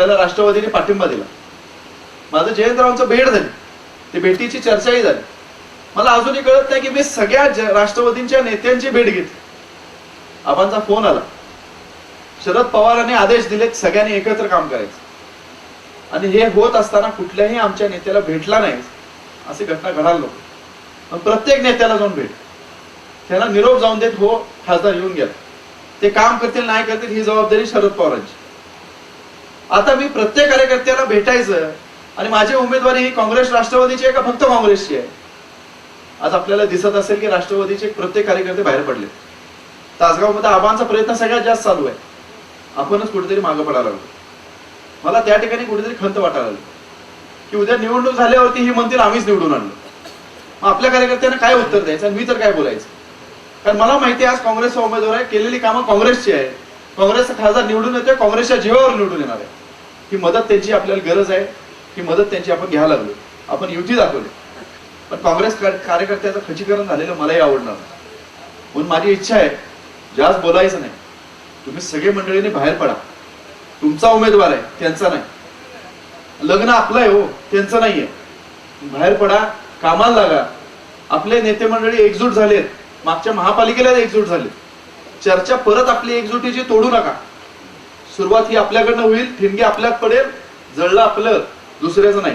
आपल्याला राष्ट्रवादीने पाठिंबा दिला. माझं जयंतरावांचं भेट झाली. ती भेटीची चर्चाही झाली. मला अजूनही कळत नाही की मी सगळ्या राष्ट्रवादींच्या नेत्यांची भेट घेतली. आबांचा फोन आला. शरद पवारांनी आदेश दिलेत सगळ्यांनी एकत्र काम करायचं. आणि हे होत असताना कुठल्याही आमच्या नेत्याला भेटला नाही अशी घटना घडायला नको पण प्रत्येक नेत्याला जाऊन भेट. त्यांना निरोप जाऊन देत हो खासदार येऊन गेला. ते काम करतील नाही करतील ही जबाबदारी शरद पवारांची. आता मी प्रत्येक कार्यकर्त्याला भेटायचं आणि माझी उमेदवारी ही काँग्रेस राष्ट्रवादीची आहे का फक्त काँग्रेसची आहे? आज आपल्याला दिसत असेल की राष्ट्रवादीचे प्रत्येक कार्यकर्ते बाहेर पडले. तासगावमध्ये आबांचा प्रयत्न सगळ्यात जास्त चालू आहे. आपणच कुठेतरी मागं पडायला लागलो. मला त्या ठिकाणी कुठेतरी खंत वाटायला लागली. की उद्या निवडणूक झाल्यावरती ही म्हणतील आम्हीच निवडून आणलो मग आपल्या कार्यकर्त्यांना काय उत्तर द्यायचं आणि मी तर काय बोलायचं? कारण मला माहिती आहे आज काँग्रेसचा उमेदवार आहे केलेली कामं काँग्रेसची आहे. काँग्रेसचा खासदार निवडून येतोय काँग्रेसच्या जीवावर निवडून येणार आहे. ही मदत त्यांची आपल्याला गरज आहे ही मदत त्यांची आपण घ्यायला लागलो. आपण युती दाखवली. पण काँग्रेस कार्यकर्त्याचं खचीकरण झालेलं मलाही आवडणार म्हणून माझी इच्छा आहे जास्त बोलायचं नाही. तुम्ही सगळे मंडळीने बाहेर पडा. तुमचा उमेदवार आहे त्यांचा नाही. लग्न आपलं आहे हो त्यांचं नाही आहे बाहेर पडा कामाला लागा. आपले नेते मंडळी एकजूट झालेत. मागच्या महापालिकेला एकजूट झाले चर्चा परत आपली एकजुटीची तोडू नका. सुरुवात ही आपल्याकडनं होईल ठिणगी आपल्यात पडेल जळलं आपलं दुसऱ्याचं नाही.